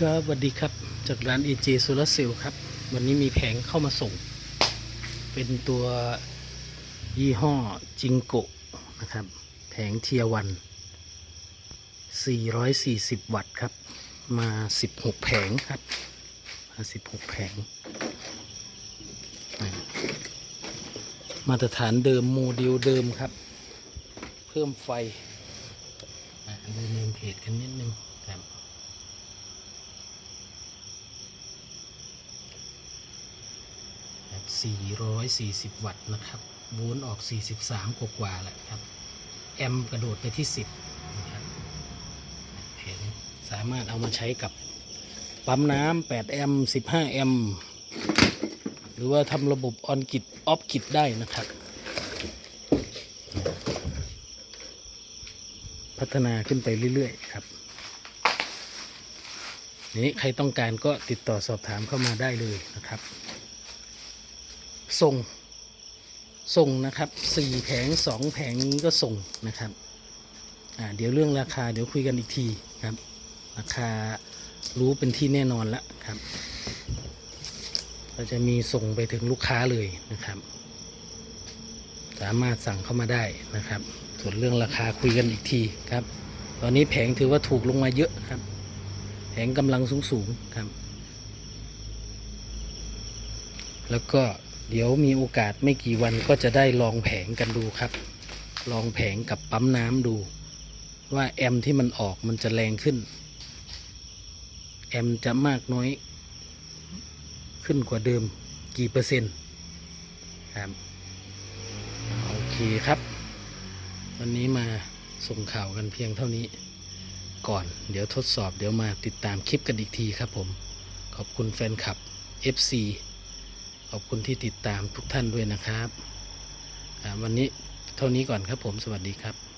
ครับสวัสดีครับจากร้าน AJ Solar Cell ครับ วันนี้มีแผงเข้ามาส่ง เป็นตัวยี่ห้อจิงโกะนะครับ แผงเทียวัน 440 วัตต์ครับ มา 16 แผงครับ มา 16 แผง มาตรฐานเดิมโมเดลเดิมครับ เพิ่มไฟอะดูเนมเพจกันนิดนึงครับ แบบ 440 วัตต์นะครับโวลต์ออก 43 กว่ากว่าแหละครับ แอมกระโดดไปที่ 10นะครับเห็นสามารถเอามาใช้กับปั๊มน้ำ8แอมป์15 แอมป์หรือว่าทำระบบออนกิดออฟกิดได้นะครับ พัฒนาขึ้นไปเรื่อยๆครับนี้ใครต้องการก็ติดต่อสอบถามเข้ามาได้เลยนะครับ ส่ง ส่งนะครับสี่แผงสองแผงนี้ก็ส่งนะครับอ่าเดี๋ยวเรื่องราคาเดี๋ยวคุยกันอีกทีครับ ราคารู้เป็นที่แน่นอนแล้วครับเราจะมีส่งไปถึงลูกค้าเลยนะครับ สามารถสั่งเข้ามาได้นะครับ ส่วนเรื่องราคาคุยกันอีกทีครับ ตอนนี้แผงถือว่าถูกลงมาเยอะครับ แผงกำลังสูงสูงๆครับ แล้วก็ เดี๋ยวมีโอกาสไม่กี่วันก็จะได้ลองแผงกันดูครับ ลองแผงกับปั๊มน้ำดู ว่าแอมที่มันออกมันจะแรงขึ้น แอมจะมากน้อย ขึ้นกว่าเดิมกี่เปอร์เซ็นต์ครับโอเคครับ วันนี้มาส่งข่าวกันเพียงเท่านี้ ก่อนเดี๋ยวทดสอบเดี๋ยวมาติดตามคลิปกันอีกทีครับผม ขอบคุณแฟนคลับ FC ขอบคุณที่ติดตามทุกท่านด้วยนะครับ วันนี้เท่านี้ก่อนครับผมสวัสดีครับ